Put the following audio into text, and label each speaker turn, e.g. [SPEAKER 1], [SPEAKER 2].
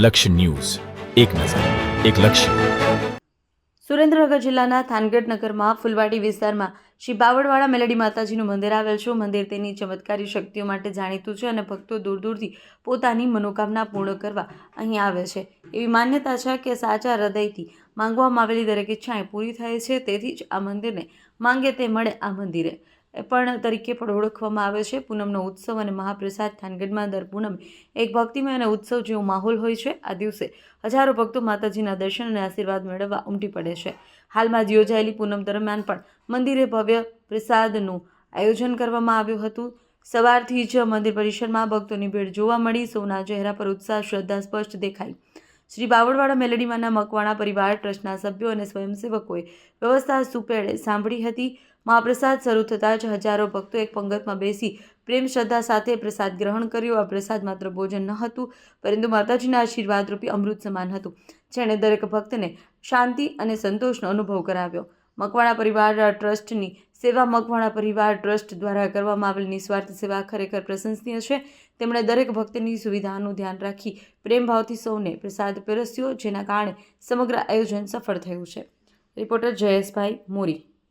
[SPEAKER 1] લક્ષ્ય ન્યૂઝ. એક નજર, એક લક્ષ્ય.
[SPEAKER 2] સુરેન્દ્રનગર જિલ્લાના થાનગઢ નગરમાં ફુલવાડી વિસ્તારમાં શ્રી બાવળવાળા મેલડી માતાજીનું મંદિર આવેલ છે. મંદિર તેની ચમત્કારી શક્તિઓ માટે જાણીતું છે અને ભક્તો દૂર દૂરથી પોતાની મનોકામના પૂર્ણ કરવા અહીં આવે છે. એવી માન્યતા છે કે સાચા હૃદયથી માંગવામાં આવેલી દરેક ઈચ્છાએ પૂરી થાય છે. તેથી જ આ મંદિરને માંગે તે મળે આ મંદિરે. પણ તરીકે પણ ઓળખવામાં આવે છે. પૂનમનો ઉત્સવ અને મહાપ્રસાદ થાનગઢમાં દર પૂનમે એક ભક્તિમય અને ઉત્સવ જેવો માહોલ હોય છે. આ દિવસે હજારો ભક્તો માતાજીના દર્શન અને આશીર્વાદ મેળવવા ઉમટી પડે છે. હાલમાં જ યોજાયેલી પૂનમ દરમિયાન પણ મંદિરે ભવ્ય પ્રસાદનું આયોજન કરવામાં આવ્યું હતું. સવારથી જ મંદિર પરિસરમાં ભક્તોની ભીડ જોવા મળી. સૌના ચહેરા પર ઉત્સાહ, શ્રદ્ધા સ્પષ્ટ દેખાઈ. શ્રી બાવળવાડા મેલડીમાંના મકવાણા પરિવાર, ટ્રસ્ટના સભ્યો અને સ્વયંસેવકોએ વ્યવસ્થા સુપેળે સાંભળી હતી. મહાપ્રસાદ શરૂ થતાં જ હજારો ભક્તો એક પંગતમાં બેસી પ્રેમ, શ્રદ્ધા સાથે પ્રસાદ ગ્રહણ કર્યો. આ પ્રસાદ માત્ર ભોજન ન હતું, પરંતુ માતાજીના આશીર્વાદ રૂપી અમૃત સમાન હતું, જેણે દરેક ભક્તને શાંતિ અને સંતોષનો અનુભવ કરાવ્યો. મકવાણા પરિવાર ટ્રસ્ટની સેવા મકવાણા પરિવાર ટ્રસ્ટ દ્વારા કરવામાં આવેલ નિસ્વાર્થ સેવા ખરેખર પ્રશંસનીય છે. તેમણે દરેક ભક્તની સુવિધાનું ધ્યાન રાખી પ્રેમભાવથી સૌને પ્રસાદ પીરસ્યો, જેના કારણે સમગ્ર આયોજન સફળ થયું છે. રિપોર્ટર જયેશભાઈ મોરી.